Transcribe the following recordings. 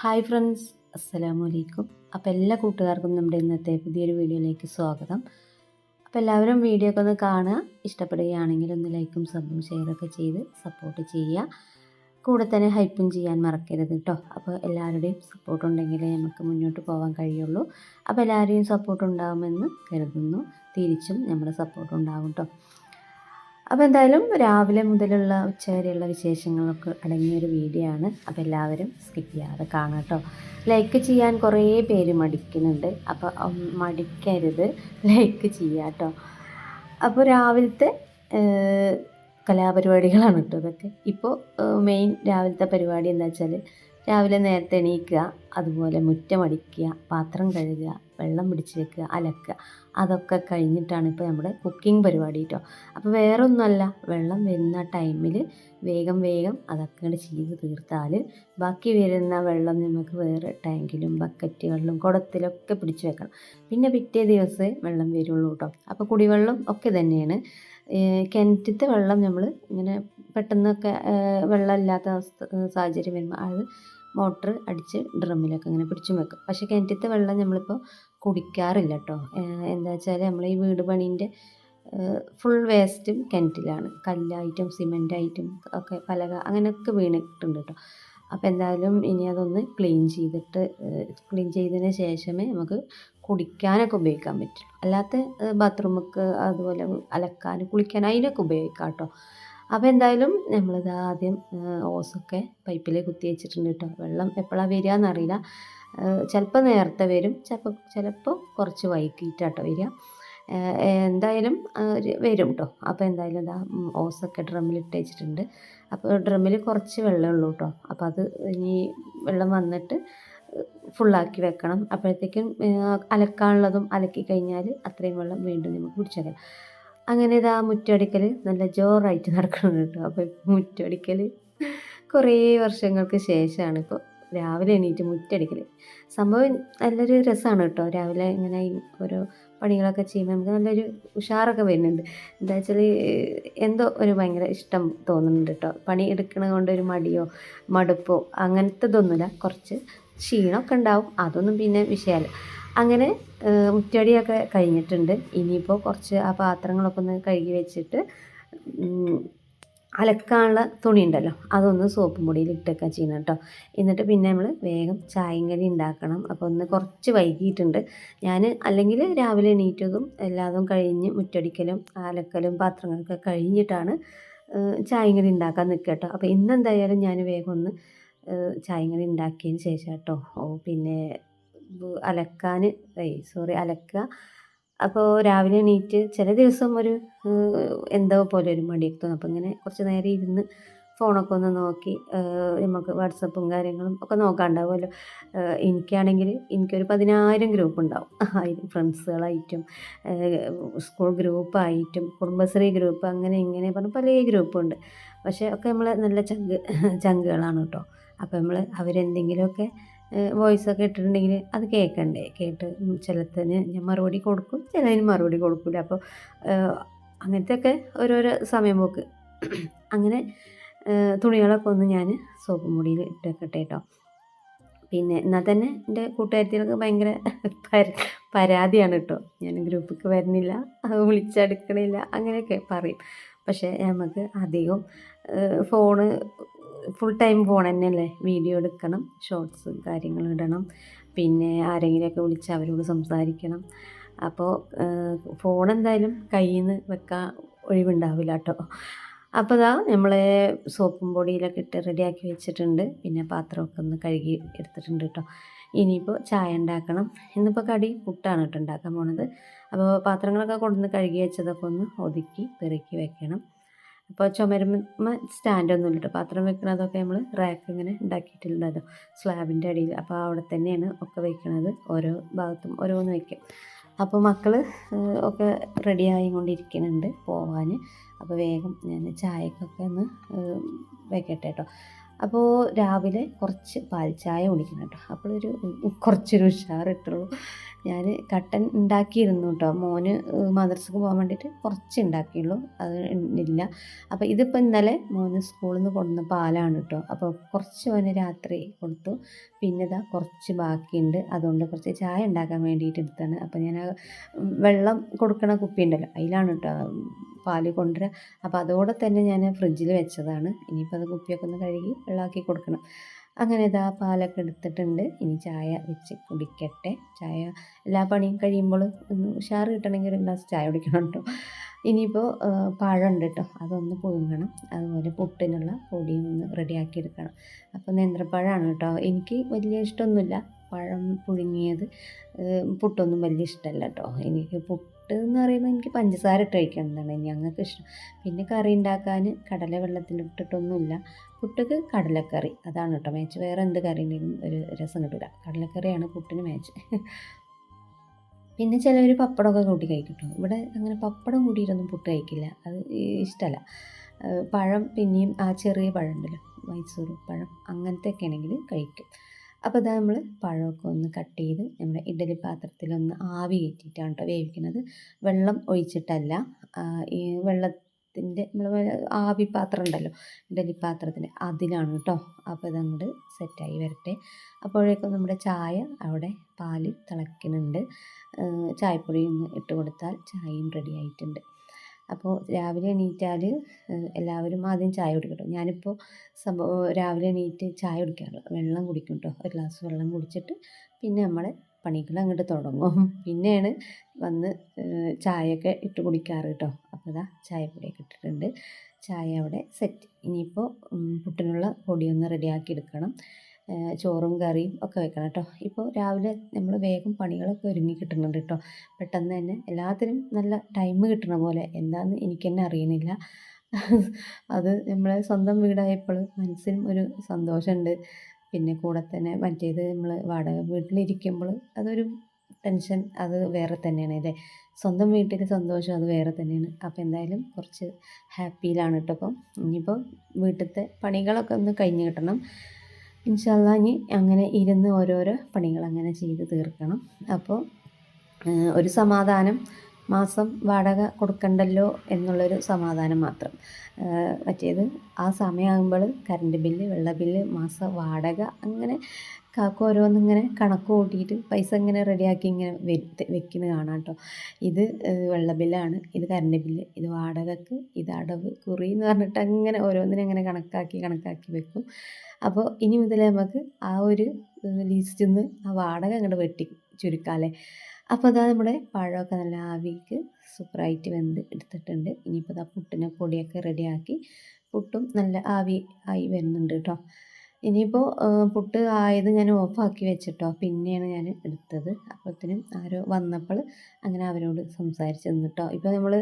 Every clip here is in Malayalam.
ഹായ് ഫ്രണ്ട്സ് അസ്സലാമു അലൈക്കും അപ്പോൾ എല്ലാ കൂട്ടുകാർക്കും നമ്മുടെ ഇന്നത്തെ പുതിയൊരു വീഡിയോയിലേക്ക് സ്വാഗതം. അപ്പോൾ എല്ലാവരും വീഡിയോ ഒക്കെ ഒന്ന് കാണുക ഇഷ്ടപ്പെടുകയാണെങ്കിൽ ഒന്ന് ലൈക്കും സബും ഷെയറൊക്കെ ചെയ്ത് സപ്പോർട്ട് ചെയ്യുക. കൂടെ തന്നെ ഹൈപ്പും ചെയ്യാൻ മറക്കരുത് കേട്ടോ അപ്പോൾ എല്ലാവരുടെയും സപ്പോർട്ട് ഉണ്ടെങ്കിലേ നമുക്ക് മുന്നോട്ട് പോകാൻ കഴിയുള്ളൂ. അപ്പോൾ എല്ലാവരെയും സപ്പോർട്ട് ഉണ്ടാകുമെന്ന് കരുതുന്നു. തിരിച്ചും നമ്മുടെ സപ്പോർട്ട് ഉണ്ടാകും കേട്ടോ അപ്പോൾ എന്തായാലും രാവിലെ മുതലുള്ള ഉച്ച വരെയുള്ള വിശേഷങ്ങളൊക്കെ അടങ്ങിയൊരു വീഡിയോ ആണ്. അപ്പോൾ എല്ലാവരും സ്കിപ്പ് ചെയ്യാതെ കാണാം കേട്ടോ ലൈക്ക് ചെയ്യാൻ കുറേ പേര് മടിക്കുന്നുണ്ട്. അപ്പോൾ മടിക്കരുത്. ലൈക്ക് ചെയ്യുക കേട്ടോ അപ്പോൾ രാവിലത്തെ കലാപരിപാടികളാണ് കേട്ടോ ഇതൊക്കെ. ഇപ്പോൾ മെയിൻ രാവിലത്തെ പരിപാടി എന്താ വെച്ചാൽ രാവിലെ നേരത്തെ എണീക്കുക അതുപോലെ മുറ്റമടിക്കുക പാത്രം കഴുകുക വെള്ളം പിടിച്ച് വെക്കുക അലക്കുക അതൊക്കെ കഴിഞ്ഞിട്ടാണ് ഇപ്പോൾ നമ്മുടെ കുക്കിംഗ് പരിപാടി കേട്ടോ. അപ്പോൾ വേറൊന്നുമല്ല വെള്ളം വരുന്ന ടൈമിൽ വേഗം വേഗം അതൊക്കെ അങ്ങട് ചെയ്ത് തീർത്താൽ ബാക്കി വരുന്ന വെള്ളം നമുക്ക് വേറെ ടാങ്കിലും ബക്കറ്റുകളിലും കുടത്തിലൊക്കെ പിടിച്ച് വെക്കണം. പിന്നെ പിറ്റേ ദിവസമേ വെള്ളം വരുള്ളൂ കേട്ടോ. അപ്പോൾ കുടിവെള്ളം ഒക്കെ തന്നെയാണ്. കിണറ്റത്തെ വെള്ളം നമ്മൾ ഇങ്ങനെ പെട്ടെന്നൊക്കെ വെള്ളമില്ലാത്ത അവസ്ഥ സാഹചര്യം വരുമ്പോൾ അത് മോട്ടർ അടിച്ച് ഡ്രമ്മിലൊക്കെ ഇങ്ങനെ പിടിച്ചും വെക്കും. പക്ഷേ കിണറ്റത്തെ വെള്ളം നമ്മളിപ്പോൾ കുടിക്കാറില്ല കേട്ടോ എന്താ വെച്ചാൽ നമ്മൾ ഈ വീട് പണീന്റെ ഫുൾ വേസ്റ്റും കിണറ്റിലാണ്. കല്ലായിട്ടും സിമെന്റായിട്ടും ഒക്കെ പലക അങ്ങനെയൊക്കെ വീണിട്ടുണ്ട് കേട്ടോ അപ്പോൾ എന്തായാലും ഇനി അതൊന്ന് ക്ലീൻ ചെയ്തിട്ട് ക്ലീൻ ചെയ്തതിന് ശേഷമേ നമുക്ക് കുടിക്കാനൊക്കെ ഉപയോഗിക്കാൻ പറ്റും. അല്ലാത്ത ബാത്റൂമൊക്കെ അതുപോലെ അലക്കാൻ കുളിക്കാൻ അതിനൊക്കെ ഉപയോഗിക്കാം കേട്ടോ അപ്പോൾ എന്തായാലും നമ്മളിത് ആദ്യം ഓസൊക്കെ പൈപ്പിൽ കുത്തി വെച്ചിട്ടുണ്ട് കേട്ടോ വെള്ളം എപ്പോഴാണ് വരിക എന്നറിയില്ല ചിലപ്പോൾ നേരത്തെ വരും. ചിലപ്പോൾ ചിലപ്പോൾ കുറച്ച് വൈകിട്ടാട്ടോ വരിക. എന്തായാലും വരും കേട്ടോ അപ്പോൾ എന്തായാലും ഇതാ ഓസൊക്കെ ഡ്രമ്മിൽ ഇട്ട് വെച്ചിട്ടുണ്ട്. അപ്പോൾ ഡ്രമ്മിൽ കുറച്ച് വെള്ളമേ ഉള്ളൂ കേട്ടോ അപ്പോൾ അത് ഇനി വെള്ളം വന്നിട്ട് ഫുള്ളാക്കി വെക്കണം. അപ്പോഴത്തേക്കും അലക്കാനുള്ളതും അലക്കി കഴിഞ്ഞാൽ അത്രയും വെള്ളം വീണ്ടും നമുക്ക് പിടിച്ചേക്കാം അങ്ങനെ ഇതാ മുറ്റടിക്കൽ നല്ല ജോറായിട്ട് നടക്കുന്നുണ്ട് കേട്ടോ. അപ്പോൾ മുറ്റടിക്കൽ കുറേ വർഷങ്ങൾക്ക് ശേഷമാണ് ഇപ്പോൾ രാവിലെ എണീറ്റ് മുറ്റടിക്കൽ സംഭവം നല്ലൊരു രസമാണ് കേട്ടോ. രാവിലെ ഇങ്ങനെ ഓരോ പണികളൊക്കെ ചെയ്യുമ്പോൾ നമുക്ക് നല്ലൊരു ഉഷാറൊക്കെ വരുന്നുണ്ട്. എന്താ വെച്ചാൽ എന്തോ ഒരു ഭയങ്കര ഇഷ്ടം തോന്നുന്നുണ്ട് കേട്ടോ. പണി എടുക്കണ കൊണ്ട് ഒരു മടിയോ മടുപ്പോ അങ്ങനത്തെ ഇതൊന്നുമില്ല കുറച്ച് ക്ഷീണമൊക്കെ ഉണ്ടാവും. അതൊന്നും പിന്നെ വിഷയമല്ല. അങ്ങനെ മുറ്റടിയൊക്കെ കഴിഞ്ഞിട്ടുണ്ട്. ഇനിയിപ്പോൾ കുറച്ച് ആ പാത്രങ്ങളൊക്കെ ഒന്ന് കഴുകി വെച്ചിട്ട് അലക്കാനുള്ള തുണി ഉണ്ടല്ലോ അതൊന്ന് സോപ്പ് പൊടിയിൽ ഇട്ടൊക്കെ ചെയ്യണം കേട്ടോ. എന്നിട്ട് പിന്നെ നമ്മൾ വേഗം ചായയും കടി ഉണ്ടാക്കണം. അപ്പോൾ ഒന്ന് കുറച്ച് വൈകിയിട്ടുണ്ട്. ഞാൻ അല്ലെങ്കിൽ രാവിലെ എണീറ്റതും എല്ലാതും കഴിഞ്ഞ് മുറ്റടിക്കലും അലക്കലും പാത്രങ്ങളൊക്കെ കഴിഞ്ഞിട്ടാണ് ചായം കടി ഉണ്ടാക്കാൻ നിൽക്കുക കേട്ടോ. അപ്പോൾ ഇന്നെന്തായാലും ഞാൻ വേഗം ഒന്ന് ചായയും കടി ഉണ്ടാക്കിയതിന് ശേഷം കേട്ടോ. ഓ പിന്നെ അലക്കാൻ സോറി അലക്കുക. അപ്പോൾ രാവിലെ എണീറ്റ് ചില ദിവസം ഒരു എന്തോ പോലെ ഒരു മടിയൊക്കെ തോന്നും. അപ്പോൾ ഇങ്ങനെ കുറച്ച് നേരം ഇരുന്ന് ഫോണൊക്കെ ഒന്ന് നോക്കി നമുക്ക് വാട്സപ്പും കാര്യങ്ങളും ഒക്കെ നോക്കാണ്ടാവുമല്ലോ. എനിക്കാണെങ്കിൽ എനിക്കൊരു പതിനായിരം ഗ്രൂപ്പ് ഉണ്ടാവും. ആയിരം ഫ്രണ്ട്സുകളായിട്ടും സ്കൂൾ ഗ്രൂപ്പായിട്ടും കുടുംബശ്രീ ഗ്രൂപ്പ് അങ്ങനെ ഇങ്ങനെ പറഞ്ഞ് പല ഗ്രൂപ്പുണ്ട്. പക്ഷേ ഒക്കെ നമ്മൾ നല്ല ചങ്ക് ചങ്കുകളാണ് കേട്ടോ. അപ്പോൾ നമ്മൾ അവരെന്തെങ്കിലുമൊക്കെ വോയിസ് ഒക്കെ ഇട്ടിട്ടുണ്ടെങ്കിൽ അത് കേൾക്കണ്ടേ? കേട്ട് ചിലത്തിന് ഞാൻ മറുപടി കൊടുക്കും ചിലതിന് മറുപടി കൊടുക്കില്ല അപ്പോൾ അങ്ങനത്തെയൊക്കെ ഓരോരോ സമയം പോക്ക്. അങ്ങനെ തുണികളൊക്കെ ഒന്ന് ഞാൻ സോപ്പ് മുടിയിൽ ഇട്ട് വെക്കട്ടെ കേട്ടോ പിന്നെ എന്നാൽ തന്നെ എന്റെ കൂട്ടുകാരത്തിനൊക്കെ ഭയങ്കര പര- പരാതിയാണ് കേട്ടോ ഞാൻ ഗ്രൂപ്പിലേക്ക് വരുന്നില്ല വിളിച്ചെടുക്കണില്ല അങ്ങനെയൊക്കെ പറയും. പക്ഷേ നമുക്ക് അധികം ഫോണ് ഫുൾ ടൈം ഫോൺ തന്നെയല്ലേ വീഡിയോ എടുക്കണം ഷോർട്സ് കാര്യങ്ങൾ ഇടണം പിന്നെ ആരെങ്കിലുമൊക്കെ വിളിച്ച് അവരോട് സംസാരിക്കണം. അപ്പോൾ ഫോൺ എന്തായാലും കയ്യിൽ നിന്ന് വെക്കാൻ ഒഴിവുണ്ടാവില്ല കേട്ടോ അപ്പോൾ ഇതാ നമ്മൾ സോപ്പും പൊടിയിലൊക്കെ ഇട്ട് റെഡിയാക്കി വെച്ചിട്ടുണ്ട്. പിന്നെ പാത്രമൊക്കെ ഒന്ന് കഴുകി എടുത്തിട്ടുണ്ട് കേട്ടോ ഇനിയിപ്പോൾ ചായ ഉണ്ടാക്കണം. ഇന്നിപ്പോൾ കടി പുട്ടാണ് കേട്ടോ ഉണ്ടാക്കാൻ പോണത്. അപ്പോൾ പാത്രങ്ങളൊക്കെ കൊണ്ടുവന്ന് കഴുകി വെച്ചതൊക്കെ ഒന്ന് ഒതുക്കി പെറുക്കി വെക്കണം. അപ്പോൾ ചുമരുമ്മ സ്റ്റാൻഡൊന്നും ഇല്ല കേട്ടോ പാത്രം വെക്കണതൊക്കെ നമ്മൾ റാക്ക് ഇങ്ങനെ ഉണ്ടാക്കിയിട്ടുണ്ടല്ലോ സ്ലാബിന്റെ അടിയിൽ. അപ്പോൾ അവിടെ തന്നെയാണ് ഒക്കെ വെക്കണത്. ഓരോ ഭാഗത്തും ഓരോന്ന് വെക്കും. അപ്പോൾ മക്കൾ ഒക്കെ റെഡി ആയിക്കൊണ്ടിരിക്കുന്നുണ്ട് പോവാൻ അപ്പോൾ വേഗം ഞാൻ ചായക്കൊക്കെ ഒന്ന് വെക്കട്ടെ കേട്ടോ അപ്പോൾ രാവിലെ കുറച്ച് പാൽച്ചായ ചായ കുടിക്കണം കേട്ടോ അപ്പോഴൊരു കുറച്ചൊരു ഉഷാറിട്ടുള്ളൂ ഞാൻ കട്ടൻ ഉണ്ടാക്കിയിരുന്നു കേട്ടോ മോന് മദ്രസക്ക് പോകാൻ വേണ്ടിയിട്ട് കുറച്ച് ഉണ്ടാക്കിയുള്ളൂ. അത് ഇല്ല അപ്പോൾ ഇതിപ്പോൾ ഇന്നലെ മോന് സ്കൂളിൽ നിന്ന് കൊണ്ടുവന്ന പാലാണ് കേട്ടോ അപ്പോൾ കുറച്ച് മോന് രാത്രി കൊടുത്തു. പിന്നെ ഇതാ കുറച്ച് ബാക്കിയുണ്ട്. അതുകൊണ്ട് കുറച്ച് ചായ ഉണ്ടാക്കാൻ വേണ്ടിയിട്ട് എടുത്താണ്. അപ്പോൾ ഞാൻ വെള്ളം കൊടുക്കണ കുപ്പി ഉണ്ടല്ലോ അതിലാണ് കേട്ടോ പാൽ കൊണ്ടുവരിക അപ്പോൾ അതോടെ തന്നെ ഞാൻ ഫ്രിഡ്ജിൽ വെച്ചതാണ്. ഇനിയിപ്പോൾ അത് കുപ്പിയൊക്കെ ഒന്ന് കഴുകി വെള്ളമാക്കി കൊടുക്കണം. അങ്ങനെ ഇതാ പാലൊക്കെ എടുത്തിട്ടുണ്ട്. ഇനി ചായ വെച്ച് കുടിക്കട്ടെ. ചായ എല്ലാ പണിയും കഴിയുമ്പോൾ ഒന്ന് ഉഷാറ് കിട്ടണമെങ്കിൽ ഒരു ഗ്ലാസ് ചായ കുടിക്കണം കേട്ടോ ഇനിയിപ്പോൾ പഴമുണ്ട് കേട്ടോ അതൊന്ന് പുഴുങ്ങണം. അതുപോലെ പുട്ടിനുള്ള പൊടിയും ഒന്ന് റെഡിയാക്കി എടുക്കണം. അപ്പോൾ നേന്ത്രപ്പഴമാണ് കേട്ടോ എനിക്ക് വലിയ ഇഷ്ടമൊന്നുമില്ല പഴം പുഴുങ്ങിയത് പുട്ടൊന്നും വലിയ ഇഷ്ടമല്ല കേട്ടോ എനിക്ക് പുട്ട് എന്ന് പറയുമ്പോൾ എനിക്ക് പഞ്ചസാര ഇട്ട് കഴിക്കണമെന്നാണ് ഞങ്ങൾക്ക് ഇഷ്ടം പിന്നെ കറി ഉണ്ടാക്കാൻ കടല വെള്ളത്തിലിട്ടിട്ടൊന്നുമില്ല പുട്ടക്ക് കടലക്കറി. അതാണ് കേട്ടോ മാച്ച് വേറെ എന്ത് കറി ഉണ്ടെങ്കിലും ഒരു രസം കിട്ടില്ല കടലക്കറിയാണ് പുട്ടിന് മാച്ച് പിന്നെ ചിലവർ പപ്പടമൊക്കെ കൂട്ടി കഴിക്കട്ടോ കേട്ടോ. ഇവിടെ അങ്ങനെ പപ്പടം കൂട്ടിയിട്ടൊന്നും പുട്ട് കഴിക്കില്ല. അത് ഇഷ്ടമല്ല പഴം പിന്നെയും ആ ചെറിയ പഴം ഉണ്ടല്ലോ മൈസൂർ പഴം അങ്ങനത്തെ ഒക്കെ ആണെങ്കിൽ കഴിക്കും. അപ്പോൾ ഇതാ നമ്മൾ പഴമൊക്കെ ഒന്ന് കട്ട് ചെയ്ത് നമ്മുടെ ഇഡലി പാത്രത്തിലൊന്ന് ആവി കയറ്റിയിട്ടാണ് കേട്ടോ വേവിക്കുന്നത്. വെള്ളം ഒഴിച്ചിട്ടല്ല ഈ വെള്ളത്തിന്റെ നമ്മൾ ആവി പാത്രം ഉണ്ടല്ലോ ഇഡലി പാത്രത്തിന്റെ അതിലാണ് കേട്ടോ അപ്പോൾ ഇതങ്ങോട്ട് സെറ്റായി വരട്ടെ. അപ്പോഴേക്കും നമ്മുടെ ചായ അവിടെ പാൽ തിളയ്ക്കുന്നുണ്ട്. ചായപ്പൊടി ഒന്ന് ഇട്ട് കൊടുത്താൽ ചായയും റെഡി ആയിട്ടുണ്ട്. അപ്പോൾ രാവിലെ എണീറ്റാൽ എല്ലാവരും ആദ്യം ചായ കുടിക്കും ഞാനിപ്പോൾ സംഭവം രാവിലെ എണീറ്റ് ചായ കുടിക്കാറ്. വെള്ളം കുടിക്കും കേട്ടോ ഒരു ഗ്ലാസ് വെള്ളം കുടിച്ചിട്ട് പിന്നെ നമ്മളെ പണികൾ അങ്ങോട്ട് തുടങ്ങും. പിന്നെയാണ് വന്ന് ചായയൊക്കെ ഇട്ട് കുടിക്കാറ് കേട്ടോ അപ്പോൾ ഇതാ ചായപ്പൊടിയൊക്കെ ഇട്ടിട്ടുണ്ട്. ചായ അവിടെ സെറ്റ് ഇനിയിപ്പോൾ പുട്ടിനുള്ള പൊടിയൊന്ന് റെഡിയാക്കി എടുക്കണം. ചോറും കറിയും ഒക്കെ വെക്കണം കേട്ടോ. ഇപ്പോൾ രാവിലെ നമ്മൾ വേഗം പണികളൊക്കെ ഒരുങ്ങി കിട്ടുന്നുണ്ട് കേട്ടോ. പെട്ടെന്ന് തന്നെ എല്ലാത്തിനും നല്ല ടൈം കിട്ടണ പോലെ. എന്താണെന്ന് എനിക്ക് തന്നെ അറിയണില്ല. അത് നമ്മളെ സ്വന്തം വീടായപ്പോൾ മനസ്സിനും ഒരു സന്തോഷമുണ്ട്. പിന്നെ കൂടെ തന്നെ മറ്റേത് നമ്മൾ വാടക വീട്ടിലിരിക്കുമ്പോൾ അതൊരു ടെൻഷൻ അത് വേറെ തന്നെയാണ് അല്ലേ? സ്വന്തം വീട്ടിൽ സന്തോഷം അത് വേറെ തന്നെയാണ്. അപ്പോൾ എന്തായാലും കുറച്ച് ഹാപ്പിയിലാണ് കേട്ടോ അപ്പം ഇനിയിപ്പോൾ വീട്ടിലത്തെ പണികളൊക്കെ ഒന്ന് കഴിഞ്ഞ് കിട്ടണം. ഇൻഷാല്ല ഇനി അങ്ങനെ ഇരുന്ന് ഓരോരോ പണികൾ അങ്ങനെ ചെയ്ത് തീർക്കണം. അപ്പോൾ ഒരു സമാധാനം മാസം വാടക കൊടുക്കണ്ടല്ലോ എന്നുള്ളൊരു സമാധാനം മാത്രം. മറ്റേത് ആ സമയമാകുമ്പോൾ കറണ്ട് ബില്ല് വെള്ള ബില്ല് മാസ വാടക അങ്ങനെ കാക്ക ഓരോന്നിങ്ങനെ കണക്ക് കൂട്ടിയിട്ട് പൈസ ഇങ്ങനെ റെഡിയാക്കി ഇങ്ങനെ വെക്കുന്നത് കാണാം കേട്ടോ ഇത് വെള്ള ബില്ലാണ് ഇത് കറണ്ട് ബില്ല് ഇത് വാടകക്ക് ഇത് അടവ് കുറി എന്ന് പറഞ്ഞിട്ട് അങ്ങനെ ഓരോന്നിനെ അങ്ങനെ കണക്കാക്കി കണക്കാക്കി വെക്കും. അപ്പോൾ ഇനി മുതൽ നമുക്ക് ആ ഒരു ലിസ്റ്റിൽ നിന്ന് ആ വാടക അങ്ങോട്ട് വെട്ടി ചുരുക്കാമല്ലേ അപ്പോൾ അതാ നമ്മുടെ പഴമൊക്കെ നല്ല ആവിക്ക് സൂപ്പറായിട്ട് വെന്ത് എടുത്തിട്ടുണ്ട്. ഇനിയിപ്പോൾ അതാ പുട്ടിനെ പൊടിയൊക്കെ റെഡിയാക്കി പുട്ടും നല്ല ആവി ആയി വരുന്നുണ്ട് കേട്ടോ ഇനിയിപ്പോൾ പുട്ട് ആയത് ഞാൻ ഓഫാക്കി വെച്ചിട്ടോ. പിന്നെയാണ് ഞാൻ എടുത്തത്. അപ്പോഴത്തേനും ആരോ വന്നപ്പോൾ അങ്ങനെ അവരോട് സംസാരിച്ച് നിന്നിട്ടോ. ഇപ്പോൾ നമ്മൾ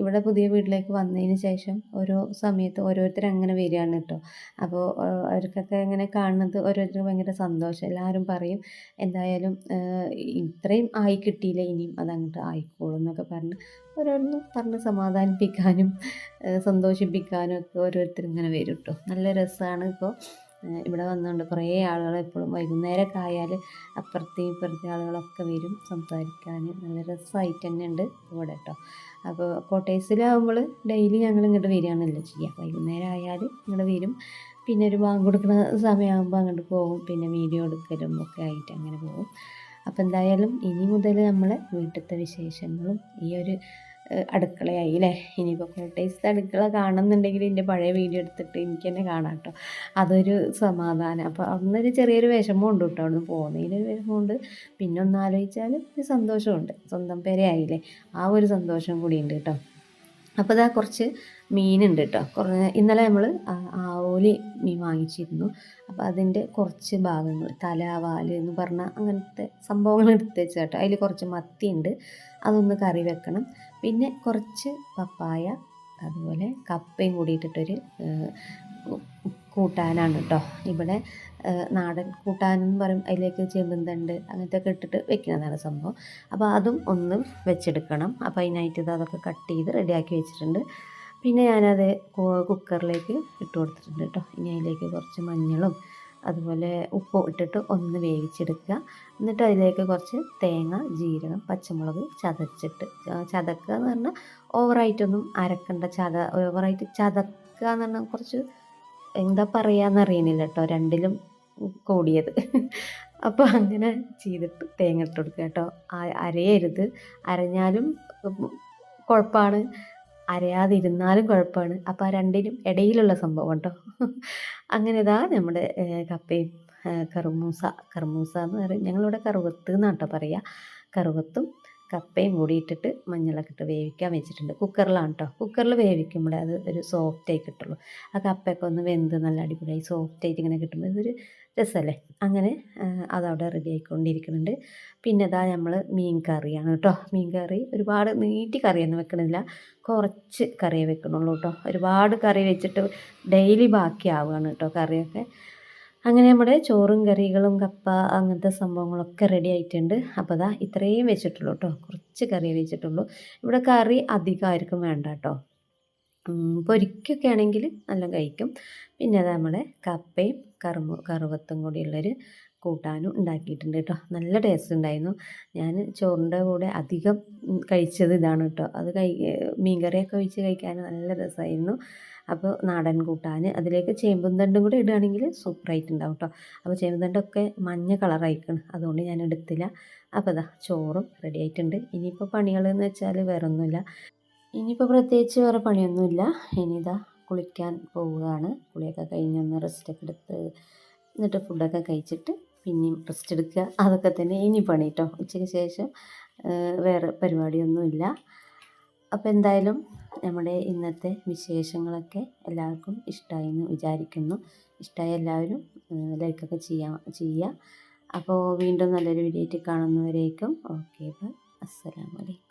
ഇവിടെ പുതിയ വീട്ടിലേക്ക് വന്നതിന് ശേഷം ഓരോ സമയത്ത് ഓരോരുത്തർ അങ്ങനെ വരികയാണ് കേട്ടോ. അപ്പോൾ അവർക്കൊക്കെ അങ്ങനെ കാണുന്നത് ഓരോരുത്തർക്ക് ഭയങ്കര സന്തോഷം. എല്ലാവരും പറയും എന്തായാലും ഇത്രയും ആയി കിട്ടിയില്ല? ഇനിയും അതങ്ങോട്ട് ആയിക്കോളും എന്നൊക്കെ പറഞ്ഞ് ഓരോന്നും പറഞ്ഞ് സമാധാനിപ്പിക്കാനും സന്തോഷിപ്പിക്കാനും ഒക്കെ ഓരോരുത്തർ ഇങ്ങനെ വരും കേട്ടോ. നല്ല രസമാണ് ഇപ്പോൾ. ഇവിടെ വന്നുകൊണ്ട് കുറേ ആളുകൾ എപ്പോഴും വൈകുന്നേരമൊക്കെ ആയാൽ അപ്പുറത്തെയും ഇപ്പുറത്തെ ആളുകളൊക്കെ വരും സംസാരിക്കാൻ നല്ല രസമായിട്ട് തന്നെ ഉണ്ട് ഇവിടെ കേട്ടോ അപ്പോൾ കോട്ടേഴ്സിലാകുമ്പോൾ ഡെയിലി ഞങ്ങൾ ഇങ്ങോട്ട് വരികയാണല്ലോ ചെയ്യുക വൈകുന്നേരം ആയാൽ ഇങ്ങോട്ട് വരും. പിന്നെ ഒരു ബാങ്ക് കൊടുക്കുന്ന സമയമാകുമ്പോൾ അങ്ങോട്ട് പോകും. പിന്നെ വീഡിയോ എടുക്കലും ഒക്കെ ആയിട്ട് അങ്ങനെ പോകും. അപ്പോൾ എന്തായാലും ഇനി മുതൽ നമ്മളെ വീട്ടിലത്തെ വിശേഷങ്ങളും ഈ ഒരു അടുക്കളയായി അല്ലേ ഇനിയിപ്പോൾ കോട്ടയത്തെ അടുക്കള കാണുന്നുണ്ടെങ്കിൽ എന്റെ പഴയ വീഡിയോ എടുത്തിട്ട് എനിക്ക് തന്നെ കാണാം കേട്ടോ അതൊരു സമാധാനം. അപ്പോൾ അന്നൊരു ചെറിയൊരു വിഷമം ഉണ്ട് കേട്ടോ അവിടെ നിന്ന് പോകുന്നതിനൊരു വിഷമമുണ്ട്. പിന്നെ ഒന്ന് ആലോചിച്ചാൽ ഒരു സന്തോഷമുണ്ട്. സ്വന്തം പേരെ ആയില്ലേ ആ ഒരു സന്തോഷം കൂടിയുണ്ട് കേട്ടോ. അപ്പോൾ ഇതാ കുറച്ച് മീനുണ്ട് കേട്ടോ കുറേ ഇന്നലെ നമ്മൾ ആവോലി മീൻ വാങ്ങിച്ചിരുന്നു. അപ്പോൾ അതിന്റെ കുറച്ച് ഭാഗങ്ങൾ തല വാൽ എന്ന് പറഞ്ഞാൽ അങ്ങനത്തെ സംഭവങ്ങൾ എടുത്ത് വെച്ചാൽ കേട്ടോ അതിൽ കുറച്ച് മത്തിയുണ്ട്. അതൊന്ന് കറി വെക്കണം. പിന്നെ കുറച്ച് പപ്പായ അതുപോലെ കപ്പയും കൂടി ഇട്ടിട്ടൊരു കൂട്ടാനാണ് കേട്ടോ. ഇവിടെ നാടൻ കൂട്ടാനെന്ന് പറയും അതിലേക്ക് ചെമ്പന്തണ്ട് അങ്ങനത്തെ ഒക്കെ ഇട്ടിട്ട് വെക്കുന്നതാണ് സംഭവം. അപ്പോൾ അതും ഒന്ന് വെച്ചെടുക്കണം. അപ്പോൾ അതിനായിട്ട് ഇത് അതൊക്കെ കട്ട് ചെയ്ത് റെഡിയാക്കി വെച്ചിട്ടുണ്ട്. പിന്നെ ഞാനത് കുക്കറിലേക്ക് ഇട്ട് കൊടുത്തിട്ടുണ്ട് കേട്ടോ. ഇനി അതിലേക്ക് കുറച്ച് മഞ്ഞളും അതുപോലെ ഉപ്പും ഇട്ടിട്ട് ഒന്ന് വേവിച്ചെടുക്കുക. എന്നിട്ട് അതിലേക്ക് കുറച്ച് തേങ്ങ ജീരകം പച്ചമുളക് ചതച്ചിട്ട് ചതക്കുക എന്ന് പറഞ്ഞാൽ ഓവറായിട്ടൊന്നും അരക്കണ്ട ചത ഓവറായിട്ട് ചതക്കുക എന്ന് പറഞ്ഞാൽ കുറച്ച് എന്താ പറയുകയെന്ന് അറിയണില്ല കേട്ടോ രണ്ടിലും കൂടിയത്. അപ്പോൾ അങ്ങനെ ചെയ്തിട്ട് തേങ്ങ ഇട്ട് കൊടുക്കുക കേട്ടോ. അരയരുത്. അരഞ്ഞാലും കുഴപ്പമാണ് അരയാതിരുന്നാലും കുഴപ്പമാണ് അപ്പോൾ ആ രണ്ടിനും ഇടയിലുള്ള സംഭവം കേട്ടോ. അങ്ങനെ ഇതാ നമ്മുടെ കപ്പയും കറുമൂസ കറുമൂസ എന്ന് പറയും. ഞങ്ങളിവിടെ കറുവത്ത് എന്നാട്ടോ പറയുക കറുവത്തും കപ്പയും കൂടി ഇട്ടിട്ട് മഞ്ഞളൊക്കെ ഇട്ട് വേവിക്കാൻ വെച്ചിട്ടുണ്ട്. കുക്കറിലാണ് കേട്ടോ കുക്കറിൽ വേവിക്കുമ്പോഴേ അത് ഒരു സോഫ്റ്റായി കിട്ടുള്ളൂ. ആ കപ്പയൊക്കെ ഒന്ന് വെന്ത് നല്ല അടിപൊളിയായി സോഫ്റ്റ് ആയിട്ട് ഇങ്ങനെ കിട്ടുമ്പോൾ ഇതൊരു രസമല്ലേ? അങ്ങനെ അതവിടെ റെഡി ആയിക്കൊണ്ടിരിക്കുന്നുണ്ട്. പിന്നെ ഇതാ നമ്മൾ മീൻ കറിയാണ് കേട്ടോ മീൻ കറി ഒരുപാട് നീട്ടി കറിയൊന്നും വെക്കണില്ല. കുറച്ച് കറിയേ വെക്കണുള്ളൂ കേട്ടോ ഒരുപാട് കറി വെച്ചിട്ട് ഡെയിലി ബാക്കിയാവുകയാണ് കേട്ടോ കറിയൊക്കെ. അങ്ങനെ നമ്മുടെ ചോറും കറികളും കപ്പ അങ്ങനത്തെ സംഭവങ്ങളൊക്കെ റെഡി ആയിട്ടുണ്ട്. അപ്പോൾ അതാ ഇത്രയും വെച്ചിട്ടുള്ളൂ കേട്ടോ. കുറച്ച് കറി വെച്ചിട്ടുള്ളൂ. ഇവിടെ കറി അധികമായിരിക്കും വേണ്ട കേട്ടോ. പൊരിക്കൊക്കെ ആണെങ്കിൽ നല്ല കഴിക്കും. പിന്നെ അത് നമ്മുടെ കപ്പയും കറുമു കറുവത്തും കൂടിയുള്ളൊരു കൂട്ടാനും ഉണ്ടാക്കിയിട്ടുണ്ട് കേട്ടോ. നല്ല ടേസ്റ്റ് ഉണ്ടായിരുന്നു. ഞാൻ ചോറിന്റെ കൂടെ അധികം കഴിച്ചത് ഇതാണ് കേട്ടോ. അത് കഴി മീൻകറിയൊക്കെ ഒഴിച്ച് കഴിക്കാൻ നല്ല രസമായിരുന്നു. അപ്പോൾ നാടൻ കൂട്ടാൻ അതിലേക്ക് ചേമ്പും തണ്ടും കൂടെ ഇടുകയാണെങ്കിൽ സൂപ്പറായിട്ടുണ്ടാവും കേട്ടോ. അപ്പോൾ ചേമ്പും തണ്ടൊക്കെ മഞ്ഞ കളറായിക്കണം അതുകൊണ്ട് ഞാൻ എടുത്തില്ല. അപ്പോൾ അതാ ചോറും റെഡി ആയിട്ടുണ്ട്. ഇനിയിപ്പോൾ പണികളെന്ന് വെച്ചാൽ വേറെ ഒന്നുമില്ല ഇനിയിപ്പോൾ പ്രത്യേകിച്ച് വേറെ പണിയൊന്നുമില്ല. ഇനിയിതാ കുളിക്കാൻ പോവുകയാണ്. കുളിയൊക്കെ കഴിഞ്ഞൊന്ന് റെസ്റ്റൊക്കെ എടുത്ത് എന്നിട്ട് ഫുഡൊക്കെ കഴിച്ചിട്ട് പിന്നെയും റെസ്റ്റ് എടുക്കുക. അതൊക്കെ തന്നെ ഇനി പണി കേട്ടോ ഉച്ചയ്ക്ക് ശേഷം വേറെ പരിപാടിയൊന്നുമില്ല. അപ്പോൾ എന്തായാലും നമ്മുടെ ഇന്നത്തെ വിശേഷങ്ങളൊക്കെ എല്ലാവർക്കും ഇഷ്ടമായി എന്ന് വിചാരിക്കുന്നു. ഇഷ്ടമായ എല്ലാവരും ലൈക്കൊക്കെ ചെയ്യാ ചെയ്യുക. അപ്പോൾ വീണ്ടും നല്ലൊരു വീഡിയോ ആയിട്ട് കാണുന്നവരേക്കും. Okay bye. അസ്സലാമലൈക്കും